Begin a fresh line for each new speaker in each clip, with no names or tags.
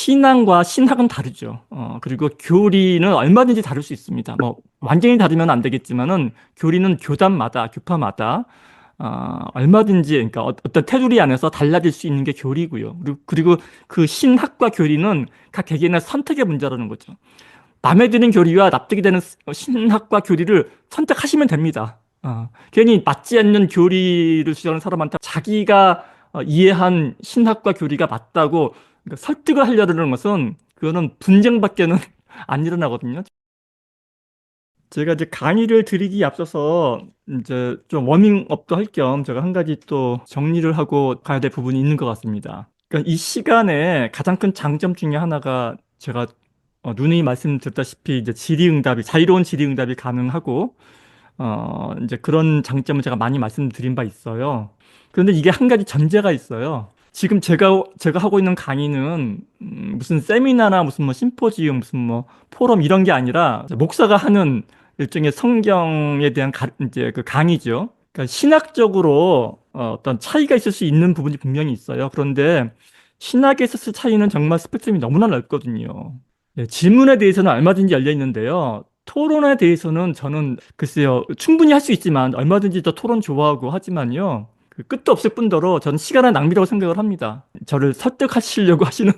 신앙과 신학은 다르죠. 어, 그리고 교리는 얼마든지 다를 수 있습니다. 뭐, 완전히 다르면 안 되겠지만은, 교리는 교단마다, 교파마다, 어, 얼마든지, 그러니까 어- 어떤 테두리 안에서 달라질 수 있는 게 교리고요. 그리고, 그리고 그 신학과 교리는 각 개개인의 선택의 문제라는 거죠. 마음에 드는 교리와 납득이 되는 스- 신학과 교리를 선택하시면 됩니다. 어, 괜히 맞지 않는 교리를 주장하는 사람한테 자기가 어, 이해한 신학과 교리가 맞다고 그러니까 설득을 하려는 것은 그거는 분쟁밖에는 안 일어나거든요. 제가 이제 강의를 드리기 앞서서 이제 좀 워밍업도 할 겸 제가 한 가지 또 정리를 하고 가야 될 부분이 있는 것 같습니다. 그러니까 이 시간에 가장 큰 장점 중에 하나가 제가 어, 누누이 말씀드렸다시피 이제 질의응답이 자유로운 질의응답이 가능하고 어, 이제 그런 장점을 제가 많이 말씀드린 바 있어요. 그런데 이게 한 가지 전제가 있어요. 지금 제가 제가 하고 있는 강의는 음, 무슨 세미나나 무슨 뭐 심포지움 무슨 뭐 포럼 이런 게 아니라 목사가 하는 일종의 성경에 대한 가, 이제 그 강의죠. 그러니까 신학적으로 어, 어떤 차이가 있을 수 있는 부분이 분명히 있어요. 그런데 신학에 있었을 차이는 정말 스펙트럼이 너무나 넓거든요. 예, 질문에 대해서는 얼마든지 열려 있는데요. 토론에 대해서는 저는 글쎄요 충분히 할 수 있지만 얼마든지 더 토론 좋아하고 하지만요 그 끝도 없을 뿐더러 저는 시간의 낭비라고 생각을 합니다. 저를 설득하시려고 하시는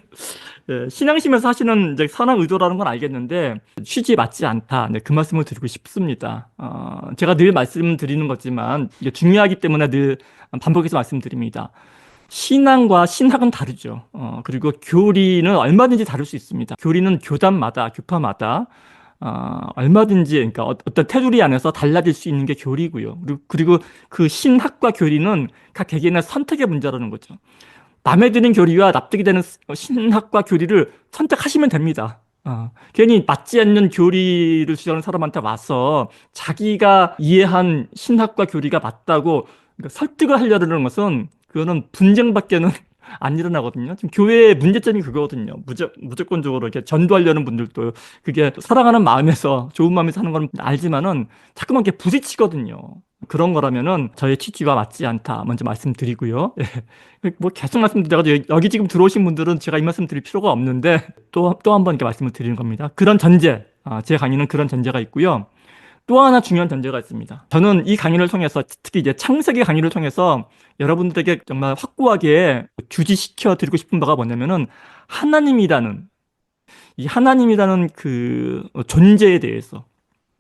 예, 신앙심에서 하시는 이제 선한 의도라는 건 알겠는데 취지에 맞지 않다. 네, 그 말씀을 드리고 싶습니다. 어, 제가 늘 말씀드리는 거지만 이게 중요하기 때문에 늘 반복해서 말씀드립니다. 신앙과 신학은 다르죠. 어, 그리고 교리는 얼마든지 다를 수 있습니다. 교리는 교단마다, 교파마다 어, 얼마든지 그러니까 어- 어떤 테두리 안에서 달라질 수 있는 게 교리고요. 그리고, 그 신학과 교리는 각 개개인의 선택의 문제라는 거죠. 마음에 드는 교리와 납득이 되는 스- 신학과 교리를 선택하시면 됩니다. 어, 괜히 맞지 않는 교리를 주장하는 사람한테 와서 자기가 이해한 신학과 교리가 맞다고 설득을 하려는 것은 그거는 분쟁밖에는 안 일어나거든요. 지금 교회의 문제점이 그거거든요. 무조, 무조건적으로 이렇게 전도하려는 분들도 그게 사랑하는 마음에서 좋은 마음에서 하는 건 알지만은 자꾸만 이렇게 부딪히거든요. 그런 거라면은 저의 취지와 맞지 않다. 먼저 말씀드리고요. 예. 뭐 계속 말씀드려가지고 여기- 지금 들어오신 분들은 제가 이 말씀 드릴 필요가 없는데 또, 또 한 번 이렇게 말씀을 드리는 겁니다. 그런 전제, 아, 제 강의는 그런 전제가 있고요. 또 하나 중요한 전제가 있습니다. 저는 이 강의를 통해서 특히 이제 창세기 강의를 통해서 여러분들에게 정말 확고하게 주지시켜 드리고 싶은 바가 뭐냐면은 하나님이라는 이 하나님이라는 그 존재에 대해서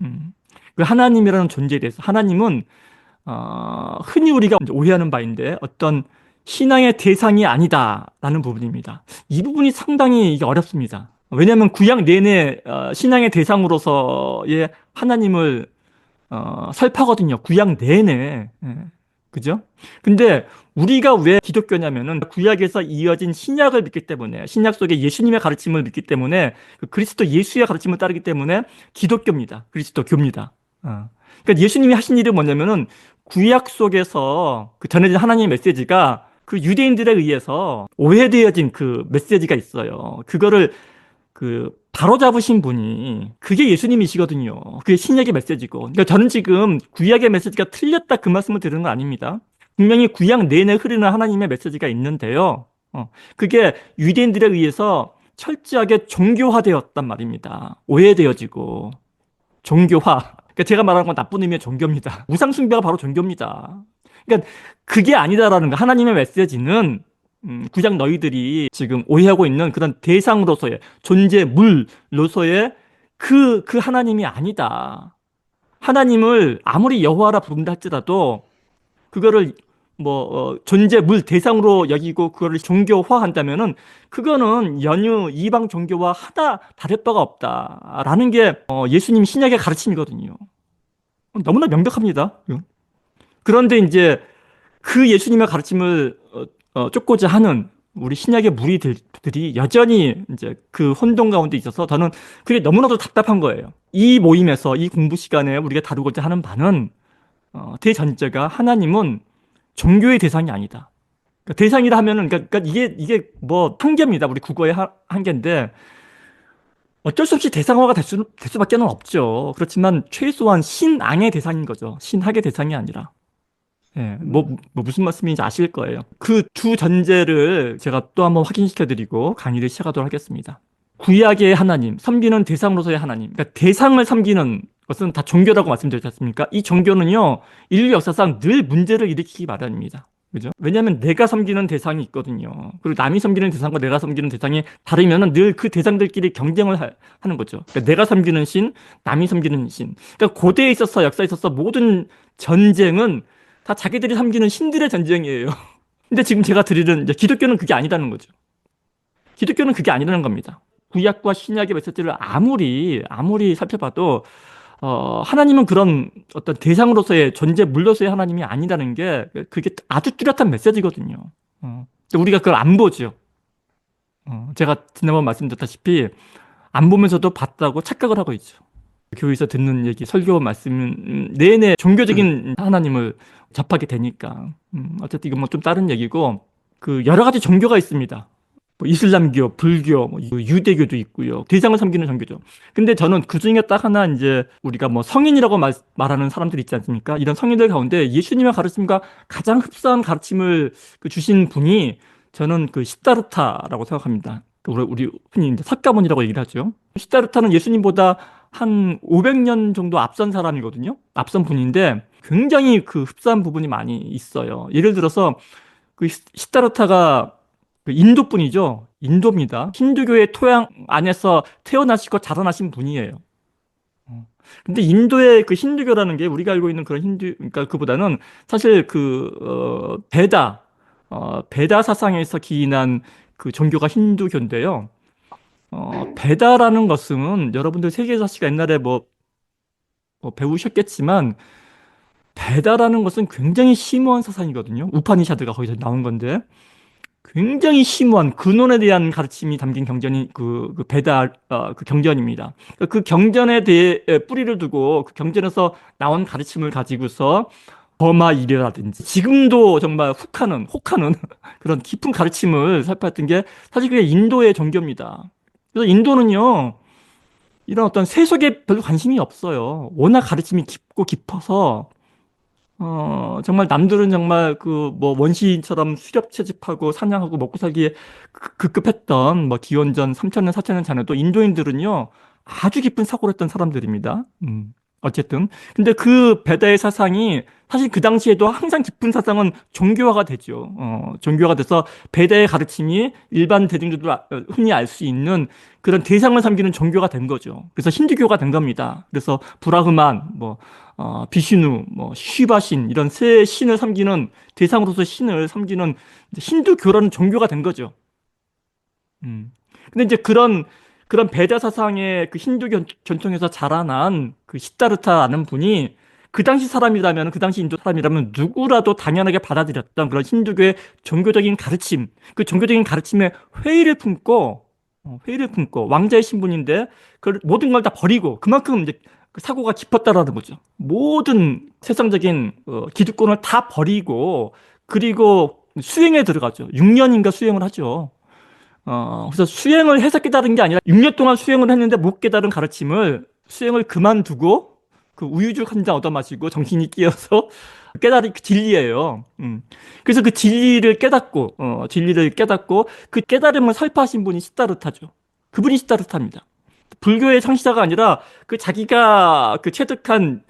음, 그 하나님이라는 존재에 대해서 하나님은 어, 흔히 우리가 오해하는 바인데 어떤 신앙의 대상이 아니다라는 부분입니다. 이 부분이 상당히 이게 어렵습니다. 왜냐하면 구약 내내 어, 신앙의 대상으로서의 하나님을 어, 설파거든요. 구약 내내. 예. 그죠? 근데 우리가 왜 기독교냐면은 구약에서 이어진 신약을 믿기 때문에 신약 속에 예수님의 가르침을 믿기 때문에 그 그리스도 예수의 가르침을 따르기 때문에 기독교입니다. 그리스도교입니다. 어. 그러니까 예수님이 하신 일이 뭐냐면은 구약 속에서 그 전해진 하나님의 메시지가 그 유대인들에 의해서 오해되어진 그 메시지가 있어요. 그거를 그 바로 잡으신 분이 그게 예수님이시거든요. 그게 신약의 메시지고. 그러니까 저는 지금 구약의 메시지가 틀렸다 그 말씀을 드리는 건 아닙니다. 분명히 구약 내내 흐르는 하나님의 메시지가 있는데요. 어, 그게 유대인들에 의해서 철저하게 종교화되었단 말입니다. 오해되어지고 종교화. 그러니까 제가 말하는 건 나쁜 의미의 종교입니다. 우상 숭배가 바로 종교입니다. 그러니까 그게 아니다라는 거. 하나님의 메시지는 음, 구약 너희들이 지금 오해하고 있는 그런 대상으로서의 존재물로서의 그, 그 하나님이 아니다. 하나님을 아무리 여호와라 부른다 할지라도 그거를 뭐 어, 존재물 대상으로 여기고 그거를 종교화한다면은 그거는 연유 이방 종교와 하나 다를 바가 없다라는 게 어, 예수님 신약의 가르침이거든요. 너무나 명백합니다. 그런데 이제 그 예수님의 가르침을 어, 어, 쫓고자 하는 우리 신약의 무리들이 여전히 이제 그 혼돈 가운데 있어서 저는 그게 너무나도 답답한 거예요. 이 모임에서 이 공부 시간에 우리가 다루고자 하는 바는 어, 대전제가 하나님은 종교의 대상이 아니다. 그러니까 대상이라 하면은 그러니까, 그러니까 이게 이게 뭐 한계입니다. 우리 국어의 하- 한계인데 어쩔 수 없이 대상화가 될, 수, 될 수밖에는 없죠. 그렇지만 최소한 신앙의 대상인 거죠. 신학의 대상이 아니라. 예, 뭐, 뭐 무슨 말씀인지 아실 거예요. 그 두 전제를 제가 또 한번 확인시켜 드리고 강의를 시작하도록 하겠습니다. 구약의 하나님, 섬기는 대상으로서의 하나님. 그러니까 대상을 섬기는 것은 다 종교라고 말씀드렸지 않습니까? 이 종교는요, 인류 역사상 늘 문제를 일으키기 마련입니다. 그죠? 왜냐하면 내가 섬기는 대상이 있거든요. 그리고 남이 섬기는 대상과 내가 섬기는 대상이 다르면은 늘그 대상들끼리 경쟁을 하, 는 거죠. 그러니까 내가 섬기는 신, 남이 섬기는 신. 그러니까 고대에 있어서 역사에 있어서 모든 전쟁은 다 자기들이 섬기는 신들의 전쟁이에요. 근데 지금 제가 드리는 기독교는 그게 아니라는 거죠. 기독교는 그게 아니라는 겁니다. 구약과 신약의 메시지를 아무리 아무리 살펴봐도 어, 하나님은 그런 어떤 대상으로서의 존재 물로서의 하나님이 아니라는 게 그게 아주 뚜렷한 메시지거든요. 어, 우리가 그걸 안 보죠. 어, 제가 지난번 말씀드렸다시피 안 보면서도 봤다고 착각을 하고 있죠. 교회에서 듣는 얘기, 설교 말씀 내내 종교적인 하나님을 접하게 되니까 음, 어쨌든 이건 뭐 좀 다른 얘기고 그 여러 가지 종교가 있습니다. 뭐 이슬람교, 불교, 뭐 유대교도 있고요. 대상을 섬기는 종교죠. 근데 저는 그 중에 딱 하나 이제 우리가 뭐 성인이라고 말, 말하는 사람들이 있지 않습니까? 이런 성인들 가운데 예수님의 가르침과 가장 흡사한 가르침을 그 주신 분이 저는 그 시다르타라고 생각합니다. 그 우리, 우리 흔히 이제 석가모니라고 얘기를 하죠. 시다르타는 예수님보다 한 500년 정도 앞선 사람이거든요. 앞선 분인데 굉장히 그 흡사한 부분이 많이 있어요. 예를 들어서 그 시다르타가 그 인도 분이죠. 인도입니다. 힌두교의 토양 안에서 태어나시고 자라나신 분이에요. 어. 근데 인도의 그 힌두교라는 게 우리가 알고 있는 그런 힌두, 그러니까 그보다는 사실 그, 어, 베다, 어, 베다 사상에서 기인한 그 종교가 힌두교인데요. 어, 베다라는 것은 여러분들 세계사시가 옛날에 뭐, 뭐 배우셨겠지만, 베다라는 것은 굉장히 심오한 사상이거든요. 우파니샤드가 거기서 나온 건데. 굉장히 심오한 근원에 대한 가르침이 담긴 경전이 그, 그 배달 어, 그 경전입니다. 그 경전에 대해 뿌리를 두고 그 경전에서 나온 가르침을 가지고서 버마 일이라든지 지금도 정말 훅하는 혹하는 그런 깊은 가르침을 살펴봤던 게 사실 그게 인도의 종교입니다. 그래서 인도는요 이런 어떤 세속에 별로 관심이 없어요. 워낙 가르침이 깊고 깊어서 어, 정말 남들은 정말 그 뭐 원시인처럼 수렵 채집하고 사냥하고 먹고 살기에 그- 급급했던 뭐 기원전 3천년, 4천년 전에도 인도인들은요 아주 깊은 사고를 했던 사람들입니다. 음, 어쨌든. 근데 그 베다의 사상이 사실 그 당시에도 항상 깊은 사상은 종교화가 되죠. 어, 종교화가 돼서 베다의 가르침이 일반 대중들도 아- 어, 흔히 알 수 있는 그런 대상을 섬기는 종교가 된 거죠. 그래서 힌두교가 된 겁니다. 그래서 브라흐만, 뭐, 어, 비슈누, 뭐, 쉬바신, 이런 세 신을 섬기는, 대상으로서 신을 섬기는 힌두교라는 종교가 된 거죠. 음. 근데 이제 그런, 그런 베다 사상의 그 힌두 견, 전통에서 자라난 그 시다르타라는 분이 그 당시 사람이라면, 그 당시 인도 사람이라면 누구라도 당연하게 받아들였던 그런 힌두교의 종교적인 가르침, 그 종교적인 가르침에 회의를 품고, 어, 회의를 품고, 왕자의 신분인데, 그 모든 걸 다 버리고, 그만큼 이제 그 사고가 깊었다라는 거죠. 모든 세상적인 어, 기득권을 다 버리고 그리고 수행에 들어가죠. 6년인가 수행을 하죠. 어, 그래서 수행을 해서 깨달은 게 아니라 6년 동안 수행을 했는데 못 깨달은 가르침을 수행을 그만두고 그 우유죽 한잔 얻어 마시고 정신이 끼어서 깨달은 그 진리예요. 음. 그래서 그 진리를 깨닫고 어, 진리를 깨닫고 그 깨달음을 설파하신 분이 시다르타죠. 그분이 시다르타입니다. 불교의 창시자가 아니라 그 자기가 그 체득한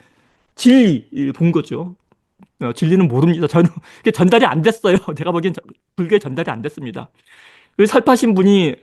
진리 본 거죠. 어, 진리는 모릅니다. 저는 그게 전달이 안 됐어요. 제가 보기엔 저- 불교에 전달이 안 됐습니다. 그 설파신 분이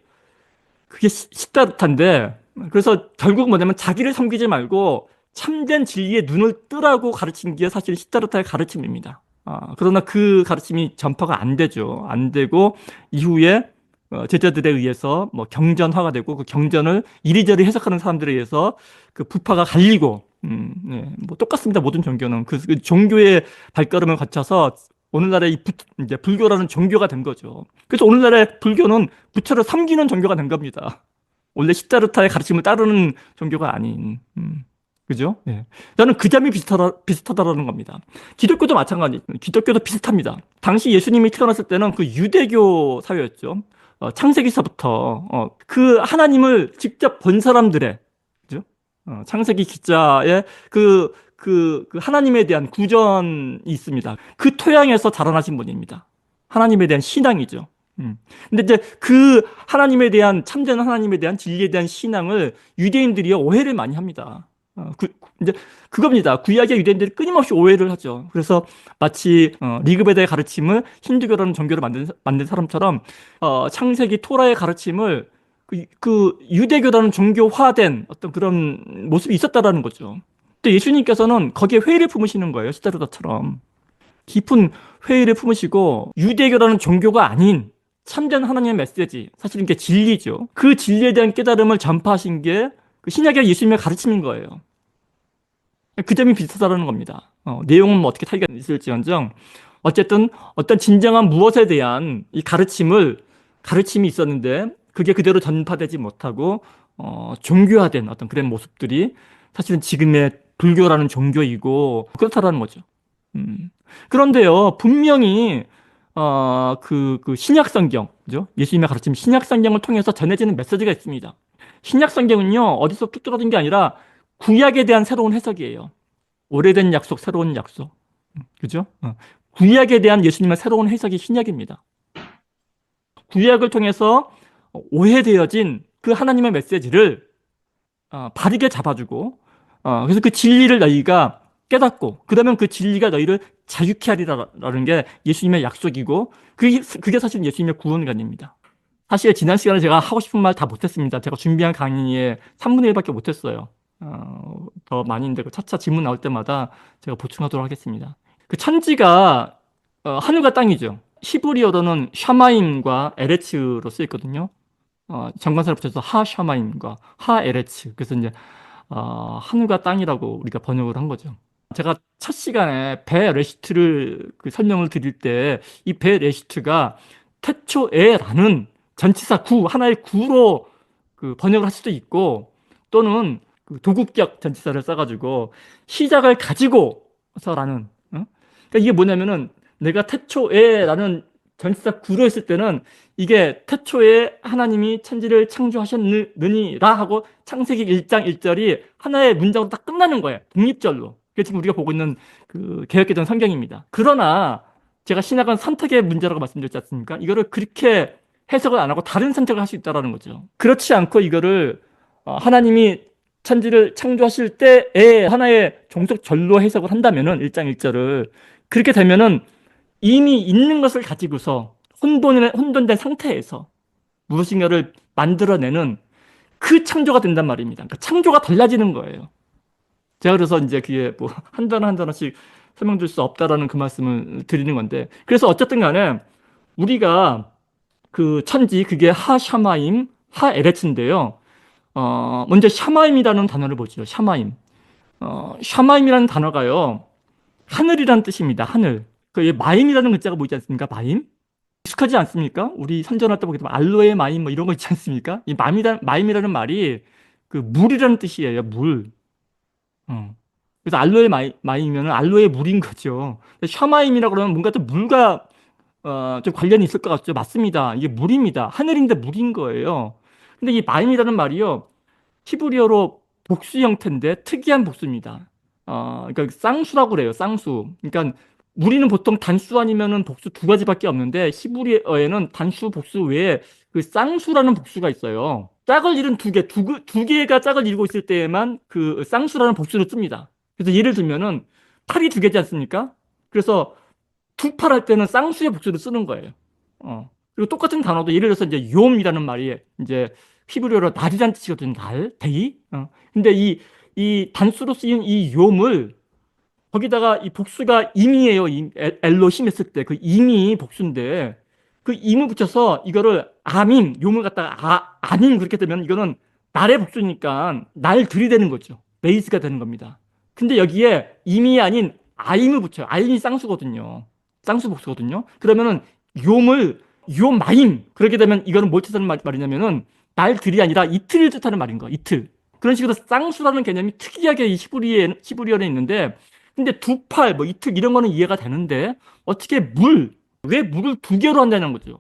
그게 시- 시다르타인데 그래서 결국 뭐냐면 자기를 섬기지 말고 참된 진리의 눈을 뜨라고 가르친 게 사실 시다르타의 가르침입니다. 아, 그러나 그 가르침이 전파가 안 되죠. 안 되고 이후에 어, 제자들에 의해서 뭐 경전화가 되고 그 경전을 이리저리 해석하는 사람들에 의해서 그 부파가 갈리고 음, 네, 뭐 똑같습니다. 모든 종교는 그, 그 종교의 발걸음을 거쳐서 오늘날의 이 부, 이제 불교라는 종교가 된 거죠. 그래서 오늘날의 불교는 부처를 섬기는 종교가 된 겁니다. 원래 시타르타의 가르침을 따르는 종교가 아닌. 음, 그죠? 예. 저는 그 점이 비슷하다, 비슷하다라는 겁니다. 기독교도 마찬가지. 기독교도 비슷합니다. 당시 예수님이 태어났을 때는 그 유대교 사회였죠. 어, 창세기서부터 어, 그 하나님을 직접 본 사람들의 그죠? 어, 창세기 기자의 그 그, 그 하나님에 대한 구전이 있습니다. 그 토양에서 자라나신 분입니다. 하나님에 대한 신앙이죠. 음. 근데 이제 그 하나님에 대한 참된 하나님에 대한 진리에 대한 신앙을 유대인들이 오해를 많이 합니다. 어, 그, 이제 그겁니다. 구약의 유대인들이 끊임없이 오해를 하죠. 그래서 마치 어, 리그베드의 가르침을 힌두교라는 종교를 만든 만든 사람처럼 어, 창세기 토라의 가르침을 그, 그 유대교라는 종교화된 어떤 그런 모습이 있었다라는 거죠. 근데 예수님께서는 거기에 회의를 품으시는 거예요. 시다르다처럼 깊은 회의를 품으시고 유대교라는 종교가 아닌 참된 하나님의 메시지, 사실 이게 진리죠. 그 진리에 대한 깨달음을 전파하신 게 그 신약의 예수님의 가르침인 거예요. 그 점이 비슷하다는 겁니다. 어, 내용은 뭐 어떻게 차이가 있을지언정 어쨌든 어떤 진정한 무엇에 대한 이 가르침을 가르침이 있었는데 그게 그대로 전파되지 못하고 어, 종교화된 어떤 그런 모습들이 사실은 지금의 불교라는 종교이고 그렇다라는 거죠. 음. 그런데요, 분명히 어, 그, 그 신약 성경, 그죠? 예수님의 가르침 신약 성경을 통해서 전해지는 메시지가 있습니다. 신약 성경은요, 어디서 뚝 떨어진 게 아니라 구약에 대한 새로운 해석이에요. 오래된 약속, 새로운 약속. 음, 그죠? 어. 구약에 대한 예수님의 새로운 해석이 신약입니다. 구약을 통해서 오해되어진 그 하나님의 메시지를 어, 바르게 잡아주고, 어, 그래서 그 진리를 너희가 깨닫고, 그러면 그 진리가 너희를 자유케 하리라는 게 예수님의 약속이고, 그게, 그게 사실 예수님의 구원관입니다. 사실 지난 시간에 제가 하고 싶은 말 다 못했습니다. 제가 준비한 강의의 3분의 1밖에 못했어요. 어, 더 많이인데 그 차차 질문 나올 때마다 제가 보충하도록 하겠습니다. 그 천지가 어, 하늘과 땅이죠. 히브리어로는 샤마임과 에레츠로 쓰였거든요. 어, 정관사를 붙여서 하샤마임과 하에레츠. 그래서 이제 어, 하늘과 땅이라고 우리가 번역을 한 거죠. 제가 첫 시간에 배 레시트를 그 설명을 드릴 때 이 배 레시트가 태초에라는 전치사 구 하나의 구로 그 번역을 할 수도 있고 또는 그 도국격 전치사를 써가지고 시작을 가지고서라는 어? 그러니까 이게 뭐냐면은 내가 태초에라는 전치사 구로 했을 때는 이게 태초에 하나님이 천지를 창조하셨느니라 하고 창세기 1장 1절이 하나의 문장으로 딱 끝나는 거예요. 독립절로. 그게 지금 우리가 보고 있는 그 개혁개정 성경입니다. 그러나 제가 신학은 선택의 문제라고 말씀드렸지 않습니까? 이거를 그렇게 해석을 안 하고 다른 선택을 할 수 있다라는 거죠. 그렇지 않고 이거를 어, 하나님이 천지를 창조하실 때에 하나의 종속 절로 해석을 한다면은 1장 1절을 그렇게 되면은 이미 있는 것을 가지고서 혼돈의, 혼돈된 상태에서 무엇인가를 만들어내는 그 창조가 된단 말입니다. 그러니까 창조가 달라지는 거예요. 제가 그래서 이제 그게 뭐 한 단어 한 단어씩 설명드릴 수 없다라는 그 말씀을 드리는 건데 그래서 어쨌든 간에 우리가 그 천지 그게 하샤마임 하에레츠인데요. 어, 먼저 샤마임이라는 단어를 보죠. 샤마임. 어, 샤마임이라는 단어가요. 하늘이라는 뜻입니다. 하늘. 그 마임이라는 글자가 보이지 않습니까? 마임? 익숙하지 않습니까? 우리 선전할 때 보게 되면 알로에 마임 뭐 이런 거 있지 않습니까? 이 마임이라는 말이 그 물이라는 뜻이에요. 물. 어. 그래서 알로에 마임, 마임이면 알로에 물인 거죠. 샤마임이라고 그러면 뭔가 좀 물과 어, 좀 관련이 있을 것 같죠. 맞습니다. 이게 물입니다. 하늘인데 물인 거예요. 근데 이 마임이라는 말이요. 히브리어로 복수 형태인데 특이한 복수입니다. 어, 그러니까 쌍수라고 그래요. 쌍수. 그러니까 우리는 보통 단수 아니면은 복수 두 가지밖에 없는데 히브리어에는 단수 복수 외에 그 쌍수라는 복수가 있어요. 짝을 잃은 두 개, 두, 두 개가 짝을 이루고 있을 때에만 그 쌍수라는 복수를 씁니다. 그래서 예를 들면은 팔이 두 개지 않습니까? 그래서 두 팔 할 때는 쌍수의 복수를 쓰는 거예요. 어. 그리고 똑같은 단어도 예를 들어서 이제 요음이라는 말이 이제 히브리어로 날이란 뜻이거든요. 날, 데이. 어. 근데 이, 이 단수로 쓰인 이 요음을 거기다가 이 복수가 임이에요. 임, 엘로 힘했을 때 그 임이 복수인데 그 임을 붙여서 이거를 아밈 요음을 갖다가 아, 아님 그렇게 되면 이거는 날의 복수니까 날 들이대는 거죠. 베이스가 되는 겁니다. 근데 여기에 임이 아닌 아임을 붙여요. 아임이 쌍수거든요. 쌍수 복수거든요. 그러면은 요음을 요마임 그렇게 되면 이거는 뭘 뜻하는 말, 말이냐면은 날들이 아니라 이틀을 뜻하는 말인 거야. 이틀. 그런 식으로 쌍수라는 개념이 특이하게 이 히브리에, 히브리어에 있는데 근데 두 팔, 뭐 이틀 이런 거는 이해가 되는데 어떻게 물, 왜 물을 두 개로 한다는 거죠?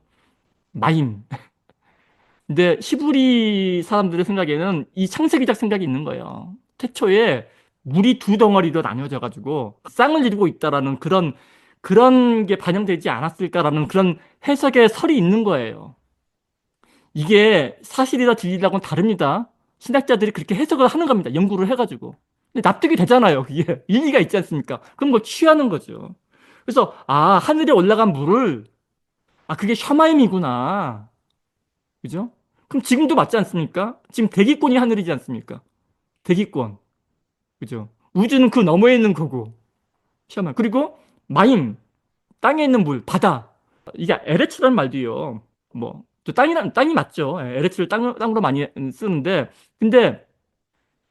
마임. 근데 히브리 사람들의 생각에는 이 창세기적 생각이 있는 거예요. 태초에 물이 두 덩어리로 나뉘어져 가지고 쌍을 이루고 있다라는 그런 그런 게 반영되지 않았을까라는 그런 해석의 설이 있는 거예요. 이게 사실이다 진리라고는 다릅니다. 신학자들이 그렇게 해석을 하는 겁니다. 연구를 해가지고. 근데 납득이 되잖아요. 그게 일리가 있지 않습니까? 그럼 뭐 취하는 거죠. 그래서 아 하늘에 올라간 물을 아 그게 샤마임이구나. 그죠? 그럼 지금도 맞지 않습니까? 지금 대기권이 하늘이지 않습니까? 대기권. 그죠? 우주는 그 너머에 있는 거고. 샤마. 그리고 마임. 땅에 있는 물, 바다. 이게 에레츠라는 말도요. 뭐, 또 땅이, 땅이 맞죠. 예, 에레츠를 땅, 땅으로 많이 쓰는데, 근데,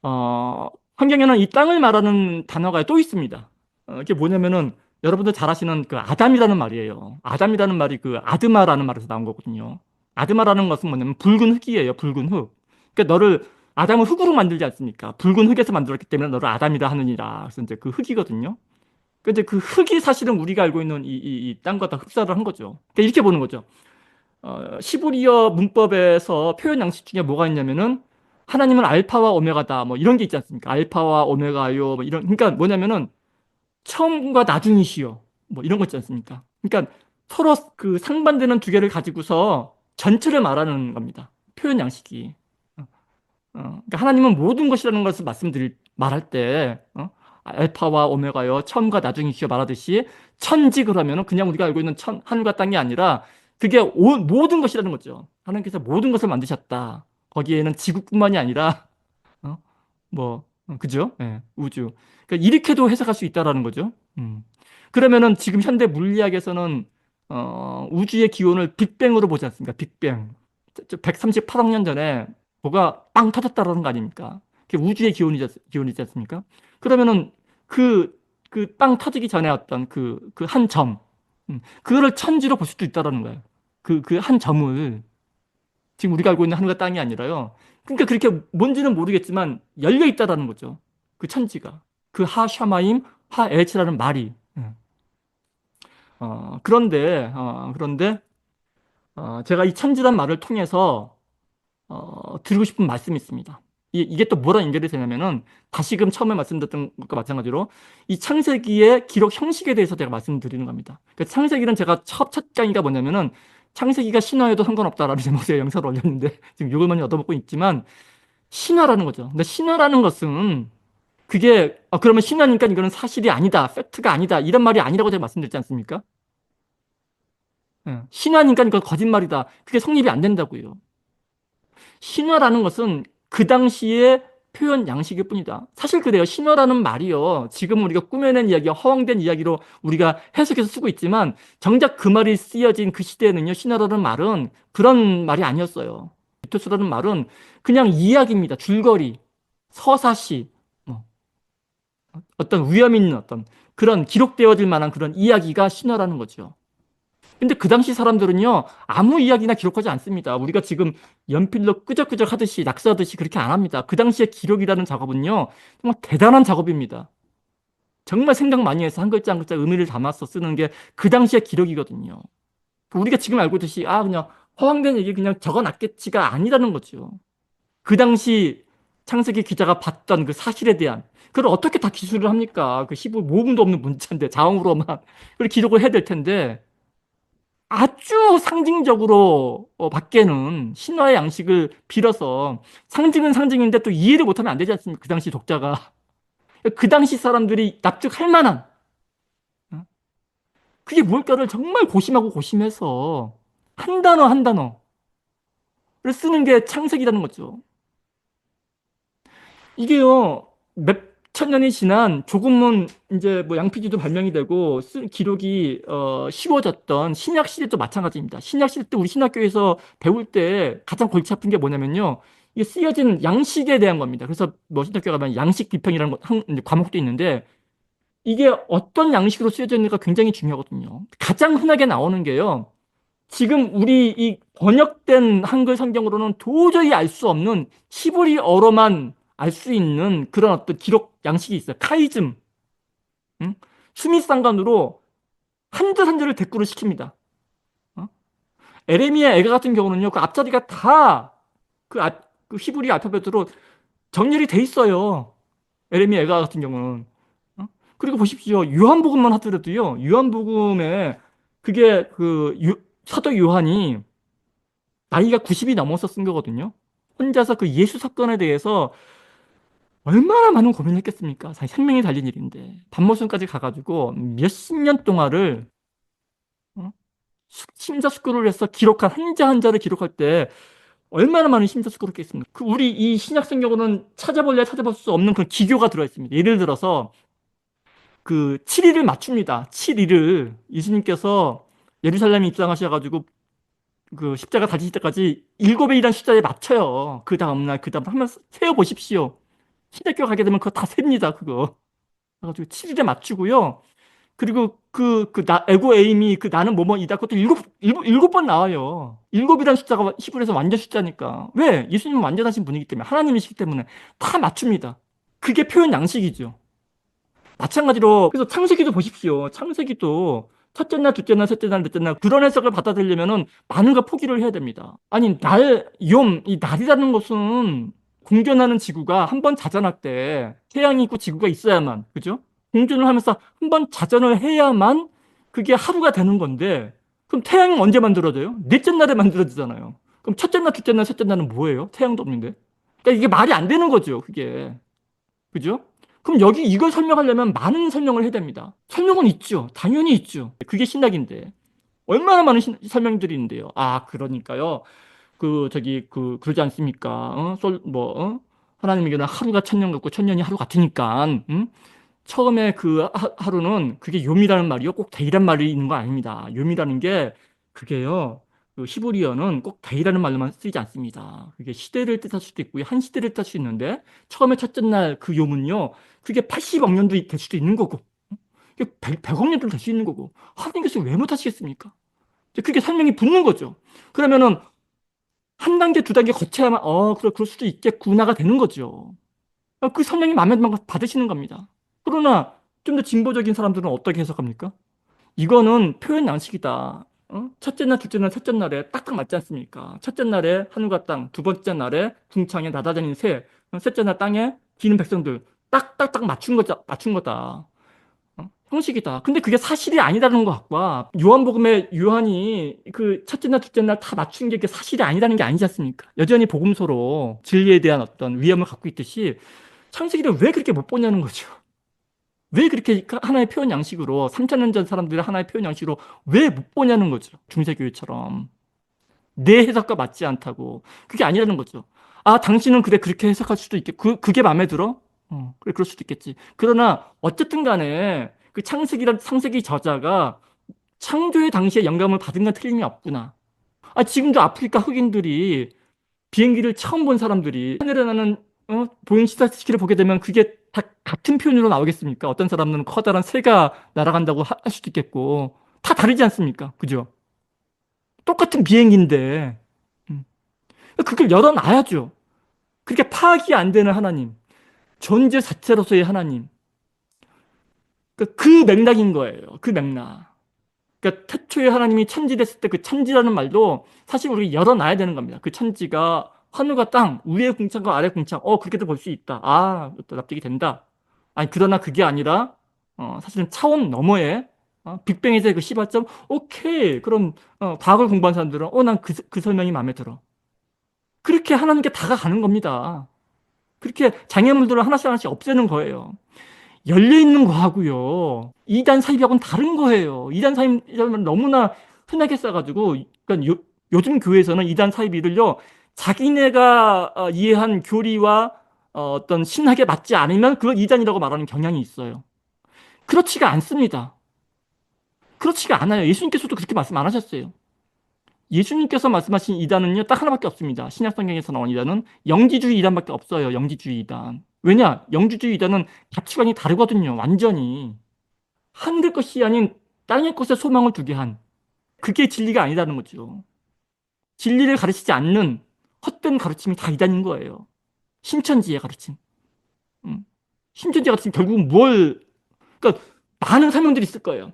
어, 환경에는 이 땅을 말하는 단어가 또 있습니다. 어, 이게 뭐냐면은, 여러분들 잘 아시는 그 아담이라는 말이에요. 아담이라는 말이 그 아드마라는 말에서 나온 거거든요. 아드마라는 것은 뭐냐면 붉은 흙이에요. 붉은 흙. 그러니까 너를 아담을 흙으로 만들지 않습니까? 붉은 흙에서 만들었기 때문에 너를 아담이라 하느니라. 그래서 이제 그 흙이거든요. 근데 그 흙이 사실은 우리가 알고 있는 이, 이, 이 땅과 다 흡사를 한 거죠. 그러니까 이렇게 보는 거죠. 어, 시브리어 문법에서 표현 양식 중에 뭐가 있냐면은 하나님은 알파와 오메가다 뭐 이런 게 있지 않습니까? 알파와 오메가요 뭐 이런 그러니까 뭐냐면은 처음과 나중이시요 뭐 이런 거 있지 않습니까? 그러니까 서로 그 상반되는 두 개를 가지고서 전체를 말하는 겁니다. 표현 양식이. 어, 어, 그러니까 하나님은 모든 것이라는 것을 말씀드릴 말할 때 어? 알파와 오메가요 처음과 나중이시여 말하듯이 천지 그러면은 그냥 우리가 알고 있는 천 하늘과 땅이 아니라 그게 오, 모든 것이라는 거죠. 하나님께서 모든 것을 만드셨다. 거기에는 지구뿐만이 아니라 어? 뭐 어, 그죠? 예, 우주. 그러니까 이렇게도 해석할 수 있다라는 거죠. 음. 그러면은 지금 현대 물리학에서는 어, 우주의 기원을 빅뱅으로 보지 않습니까? 빅뱅. 138억 년 전에 뭐가 빵 터졌다라는 거 아닙니까? 그게 우주의 기원이지, 기원이지 않습니까? 그러면은 그, 그 빵 터지기 전에 어떤 그, 그 한 점, 음, 그거를 천지로 볼 수도 있다라는 거예요. 그, 그 한 점을. 지금 우리가 알고 있는 하늘과 땅이 아니라요. 그러니까 그렇게 뭔지는 모르겠지만 열려 있다라는 거죠. 그 천지가. 그 하샤마임, 하에치라는 말이. 음. 어, 그런데, 어, 그런데, 어, 제가 이 천지란 말을 통해서, 어, 드리고 싶은 말씀이 있습니다. 이, 이게 또 뭐랑 연결이 되냐면은, 다시금 처음에 말씀드렸던 것과 마찬가지로, 이 창세기의 기록 형식에 대해서 제가 말씀드리는 겁니다. 그 창세기는 제가 첫, 첫 강의가 뭐냐면은, 창세기가 신화에도 상관없다라는 제목의 영상을 올렸는데, 지금 욕을 많이 얻어먹고 있지만, 신화라는 거죠. 근데 신화라는 것은, 그게 아, 그러면 신화니까 이거는 사실이 아니다, 팩트가 아니다 이런 말이 아니라고 제가 말씀드렸지 않습니까? 예, 신화니까 이건 거짓말이다. 그게 성립이 안 된다고요. 신화라는 것은 그 당시에 표현 양식일 뿐이다. 사실 그래요. 신화라는 말이요. 지금 우리가 꾸며낸 이야기, 허황된 이야기로 우리가 해석해서 쓰고 있지만 정작 그 말이 쓰여진 그 시대에는요. 신화라는 말은 그런 말이 아니었어요. 미토스라는 말은 그냥 이야기입니다. 줄거리, 서사시, 어떤 위험 있는 어떤 그런 기록되어질 만한 그런 이야기가 신화라는 거죠. 근데 그 당시 사람들은요, 아무 이야기나 기록하지 않습니다. 우리가 지금 연필로 끄적끄적 하듯이, 낙서하듯이 그렇게 안 합니다. 그 당시의 기록이라는 작업은요, 정말 대단한 작업입니다. 정말 생각 많이 해서 한 글자 한 글자 의미를 담아서 쓰는 게 그 당시의 기록이거든요. 우리가 지금 알고 있듯이, 아, 그냥 허황된 얘기 그냥 적어 놨겠지가 아니라는 거죠. 그 당시 창세기 기자가 봤던 그 사실에 대한 그걸 어떻게 다 기술을 합니까? 그 히브 모음도 없는 문자인데 자음으로만 그걸 기록을 해야 될 텐데 아주 상징적으로 어, 밖에는 신화의 양식을 빌어서 상징은 상징인데 또 이해를 못하면 안 되지 않습니까? 그 당시 독자가 그 당시 사람들이 납득할 만한 어? 그게 뭘까를 정말 고심하고 고심해서 한 단어 한 단어를 쓰는 게 창세기라는 거죠. 이게요, 몇 천 년이 지난 조금은 이제 뭐 양피지도 발명이 되고 쓴 기록이 어, 쉬워졌던 신약 시대도 마찬가지입니다. 신약 시대 때 우리 신학교에서 배울 때 가장 골치 아픈 게 뭐냐면요. 이게 쓰여진 양식에 대한 겁니다. 그래서 뭐 신학교 가면 양식 비평이라는 과목도 있는데 이게 어떤 양식으로 쓰여져 있는가 굉장히 중요하거든요. 가장 흔하게 나오는 게요. 지금 우리 이 번역된 한글 성경으로는 도저히 알 수 없는 히브리어로만 알 수 있는 그런 어떤 기록 양식이 있어요. 카이즘. 응? 수미상관으로 한 줄 한 줄을 대꾸를 시킵니다. 어? 에레미야 애가 같은 경우는요, 그 앞자리가 다 그, 히브리 알파벳으로 정렬이 돼 있어요. 에레미 애가 같은 경우는. 어? 그리고 보십시오. 요한복음만 하더라도요. 요한복음에 그게 그 유- 사도 요한이 나이가 90이 넘어서 쓴 거거든요. 혼자서 그 예수 사건에 대해서 얼마나 많은 고민을 했겠습니까? 사실 생명이 달린 일인데 반모순까지 가가지고 몇십 년 동안을 어? 수- 심사숙고를 해서 기록한 한자 한자를 기록할 때 얼마나 많은 심사숙고를 했겠습니까? 그 우리 이 신약 성경으로는 찾아볼래 찾아볼 수 없는 그런 기교가 들어 있습니다. 예를 들어서 그 7일을 맞춥니다. 7일을 예수님께서 예루살렘에 입장하셔가지고 그 십자가 다지실 때까지 일곱일이라는 숫자에 맞춰요. 그 다음날 그 다음 한번 세어 보십시오. 신학교 가게 되면 그거 다 셉니다. 그거. 그래가지고 7일에 맞추고요. 그리고 그, 그, 나, 에고 에임이 그 나는 뭐뭐이다. 그것도 일곱, 일곱, 일곱 번 나와요. 일곱이라는 숫자가 히브리에서 완전 숫자니까. 왜? 예수님은 완전하신 분이기 때문에, 하나님이시기 때문에 다 맞춥니다. 그게 표현 양식이죠. 마찬가지로, 그래서 창세기도 보십시오. 창세기도 첫째 날, 둘째 날, 셋째 날, 넷째 날, 그런 해석을 받아들이려면은 많은 걸 포기를 해야 됩니다. 아니, 날, 욤, 이 날이라는 것은 공전하는 지구가 한 번 자전할 때 태양이 있고 지구가 있어야만, 그죠? 공전을 하면서 한 번 자전을 해야만 그게 하루가 되는 건데, 그럼 태양은 언제 만들어져요? 넷째 날에 만들어지잖아요. 그럼 첫째 날, 둘째 날, 셋째 날은 뭐예요? 태양도 없는데. 그러니까 이게 말이 안 되는 거죠, 그게. 그죠? 그럼 여기 이걸 설명하려면 많은 설명을 해야 됩니다. 설명은 있죠. 당연히 있죠. 그게 신학인데. 얼마나 많은 신- 설명들이 있는데요. 아, 그러니까요. 그, 저기, 그, 그러지 않습니까? 어? 솔, 뭐, 어? 하나님에게는 하루가 천년 같고 천년이 하루 같으니까, 응? 처음에 그 하, 하루는 그게 요미라는 말이요. 꼭 데이란 말이 있는 거 아닙니다. 요미라는 게 그게요. 그 히브리어는 꼭 데이라는 말로만 쓰이지 않습니다. 그게 시대를 뜻할 수도 있고요. 한 시대를 뜻할 수 있는데 처음에 첫째 날 그 요문요. 그게 80억 년도 될 수도 있는 거고. 그게 100, 100억 년도 될 수 있는 거고. 하나님께서 왜 못하시겠습니까? 그게 설명이 붙는 거죠. 그러면은 한 단계, 두 단계 거쳐야만 어, 그래, 그럴 수도 있겠구나가 되는 거죠. 어, 그 설명이 마음에 받으시는 겁니다. 그러나 좀 더 진보적인 사람들은 어떻게 해석합니까? 이거는 표현 양식이다. 어? 첫째 날, 둘째 날, 셋째 날에 딱딱 맞지 않습니까? 첫째 날에 하늘과 땅, 두 번째 날에 궁창에 나다다니는 새, 어, 셋째 날 땅에 기는 백성들 딱딱딱 맞춘 거다, 맞춘 거다. 어? 형식이다. 근데 그게 사실이 아니라는 것과 요한복음에 요한이 그 첫째 날, 둘째 날 다 맞춘 게 그게 사실이 아니라는 게 아니지 않습니까? 여전히 복음서로 진리에 대한 어떤 위험을 갖고 있듯이 창세기를 왜 그렇게 못 보냐는 거죠. 왜 그렇게 하나의 표현 양식으로 3천년 전 사람들의 하나의 표현 양식으로 왜 못 보냐는 거죠. 중세교회처럼 내 해석과 맞지 않다고 그게 아니라는 거죠. 아 당신은 그래 그렇게 해석할 수도 있겠. 그 그게 마음에 들어? 어 그래 그럴 수도 있겠지. 그러나 어쨌든 간에 그 창세기란 창세기 저자가 창조의 당시에 영감을 받은 건 틀림이 없구나. 아 지금도 아프리카 흑인들이 비행기를 처음 본 사람들이 하늘에 나는 어, 보잉 시사스키를 보게 되면 그게 다 같은 표현으로 나오겠습니까? 어떤 사람들은 커다란 새가 날아간다고 하- 할 수도 있겠고 다 다르지 않습니까? 그죠? 똑같은 비행기인데 음. 그걸 열어놔야죠. 그렇게 파악이 안 되는 하나님, 존재 자체로서의 하나님, 그, 그 맥락인 거예요. 그 맥락. 그러니까 태초에 하나님이 천지 됐을 때 그 천지라는 말도 사실 우리 열어놔야 되는 겁니다. 그 천지가 하늘과 땅, 위에 궁창과 아래 궁창, 어, 그렇게도 볼 수 있다. 아, 또 납득이 된다. 아니, 그러나 그게 아니라, 어, 사실은 차원 너머에, 어, 빅뱅에서의 그 시발점, 오케이. 그럼, 어, 과학을 공부한 사람들은, 어, 난 그, 그 설명이 마음에 들어. 그렇게 하나님께 다가가는 겁니다. 그렇게 장애물들을 하나씩 하나씩 없애는 거예요. 열려있는 거하고요. 이단 사입하고는 다른 거예요. 이단 사입이라면 너무나 흔하게 써가지고, 그러니까 요, 요즘 교회에서는 이단 사입이를요, 자기네가 어, 이해한 교리와 어, 어떤 신학에 맞지 않으면 그걸 이단이라고 말하는 경향이 있어요. 그렇지가 않습니다. 그렇지가 않아요. 예수님께서도 그렇게 말씀 안 하셨어요. 예수님께서 말씀하신 이단은요, 딱 하나밖에 없습니다. 신약 성경에서 나온 이단은 영지주의 이단밖에 없어요. 영지주의 이단. 왜냐? 이단은 가치관이 다르거든요. 완전히. 하늘 것이 아닌 땅의 것에 소망을 두게 한. 그게 진리가 아니라는 거죠. 진리를 가르치지 않는 헛된 가르침이 다 이단인 거예요. 신천지의 가르침. 음. 신천지 가르침 결국은 뭘, 그러니까 많은 설명들이 있을 거예요.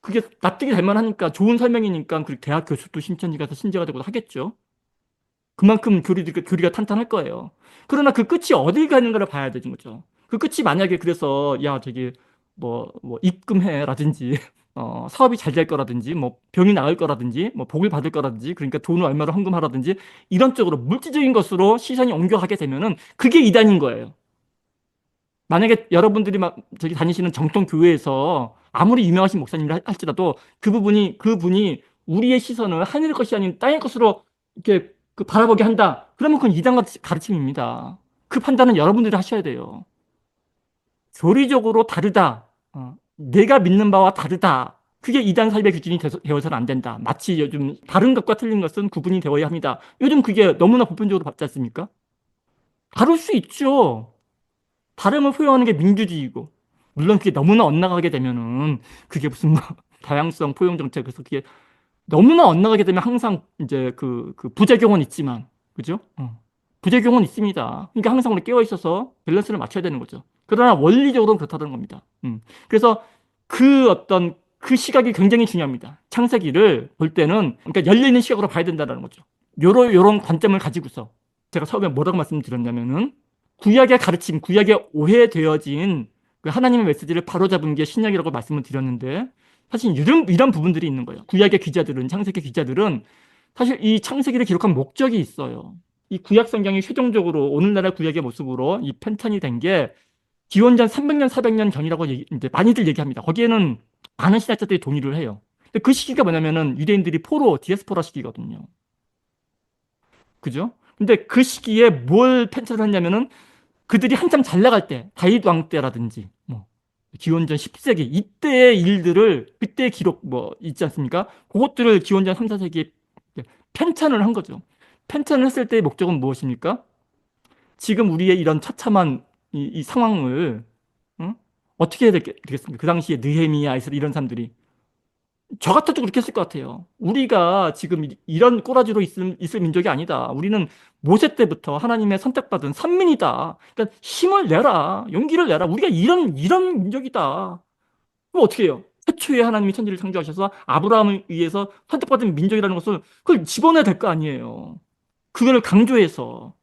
그게 납득이 될 만하니까 좋은 설명이니까 그 대학 교수도 신천지 가서 신자가 되고 하겠죠. 그만큼 교리가, 교리가 탄탄할 거예요. 그러나 그 끝이 어딜 가는가를 봐야 되는 거죠. 그 끝이 만약에 그래서 야 저기 뭐 뭐 입금해 라든지 어 사업이 잘 될 거라든지 뭐 병이 나을 거라든지 뭐 복을 받을 거라든지 그러니까 돈을 얼마로 헌금하라든지 이런 쪽으로 물질적인 것으로 시선이 옮겨가게 되면은 그게 이단인 거예요. 만약에 여러분들이 막 저기 다니시는 정통 교회에서 아무리 유명하신 목사님을 할지라도 그 부분이 그 분이 우리의 시선을 하늘의 것이 아닌 땅의 것으로 이렇게 그 바라보게 한다. 그러면 그건 이단 가르침입니다. 그 판단은 여러분들이 하셔야 돼요. 교리적으로 다르다. 어, 내가 믿는 바와 다르다. 그게 이단 사입의 기준이 되어서는 안 된다. 마치 요즘 다른 것과 틀린 것은 구분이 되어야 합니다. 요즘 그게 너무나 보편적으로 받지 않습니까? 다를 수 있죠. 다름을 포용하는 게 민주주의고. 물론 그게 너무나 엇나가게 되면은 그게 무슨 뭐 다양성 포용 정책에서 그게 너무나 엇나가게 되면 항상 이제 그, 그 부작용은 있지만, 그죠? 어. 부작용은 있습니다. 그러니까 항상 우리 깨어 있어서 밸런스를 맞춰야 되는 거죠. 그러나 원리적으로는 그렇다는 겁니다. 음. 그래서 그 어떤 그 시각이 굉장히 중요합니다. 창세기를 볼 때는 그러니까 열려 있는 시각으로 봐야 된다는 거죠. 요런 요런 관점을 가지고서 제가 처음에 뭐라고 말씀드렸냐면은 구약의 가르침, 구약에 오해되어진 그 하나님의 메시지를 바로잡은 게 신약이라고 말씀을 드렸는데 사실 이런 이런 부분들이 있는 거예요. 구약의 기자들은 창세기 기자들은 사실 이 창세기를 기록한 목적이 있어요. 이 구약 성경이 최종적으로 오늘날의 구약의 모습으로 이 편찬이 된 게 기원전 300년, 400년 전이라고 얘기, 이제 많이들 얘기합니다. 거기에는 많은 신학자들이 동의를 해요. 근데 그 시기가 뭐냐면은 유대인들이 포로, 디아스포라 시기거든요. 그죠? 근데 그 시기에 뭘 편찬을 했냐면은 그들이 한참 잘 나갈 때, 다윗 왕 때라든지, 뭐, 기원전 10세기, 이때의 일들을, 그때의 기록 뭐, 있지 않습니까? 그것들을 기원전 3, 4세기에 편찬을 한 거죠. 편찬을 했을 때의 목적은 무엇입니까? 지금 우리의 이런 처참한 이, 이 상황을 응? 어떻게 해야 되겠 습니까? 그 당시에 느헤미야, 이스라 이런 사람들이 저 같아도 그렇게 했을 것 같아요. 우리가 지금 이런 꼬라지로 있을, 있을 민족이 아니다. 우리는 모세 때부터 하나님의 선택받은 선민이다. 그러니까 힘을 내라, 용기를 내라. 우리가 이런 이런 민족이다. 그럼 어떻게 해요? 최초에 하나님이 천지를 창조하셔서 아브라함을 위해서 선택받은 민족이라는 것을 그걸 집어내야 될 거 아니에요. 그걸 강조해서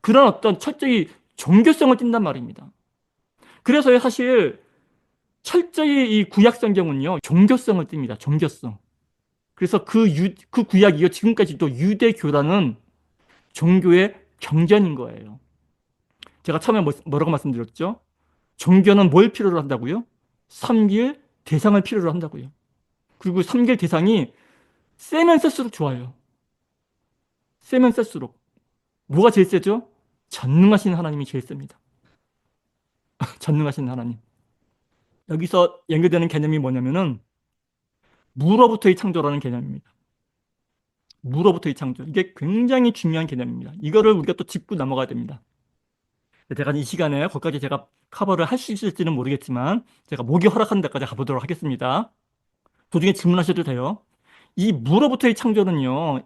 그런 어떤 철저히 종교성을 띈단 말입니다. 그래서 사실 철저히 이 구약 성경은요 종교성을 띱니다. 종교성. 그래서 그, 유, 그 구약이요 지금까지도 유대교라는 종교의 경전인 거예요. 제가 처음에 뭐, 뭐라고 말씀드렸죠? 종교는 뭘 필요로 한다고요? 섬길 대상을 필요로 한다고요. 그리고 섬길 대상이 세면 쓸수록 좋아요. 세면 쓸수록. 뭐가 제일 세죠? 전능하신 하나님이 제일 셉니다. 전능하신 하나님. 여기서 연결되는 개념이 뭐냐면은 무로부터의 창조라는 개념입니다. 무로부터의 창조. 이게 굉장히 중요한 개념입니다. 이거를 우리가 또 짚고 넘어가야 됩니다. 제가 이 시간에 거기까지 제가 커버를 할 수 있을지는 모르겠지만 제가 목이 허락하는 데까지 가보도록 하겠습니다. 도중에 질문하셔도 돼요. 이 무로부터의 창조는요.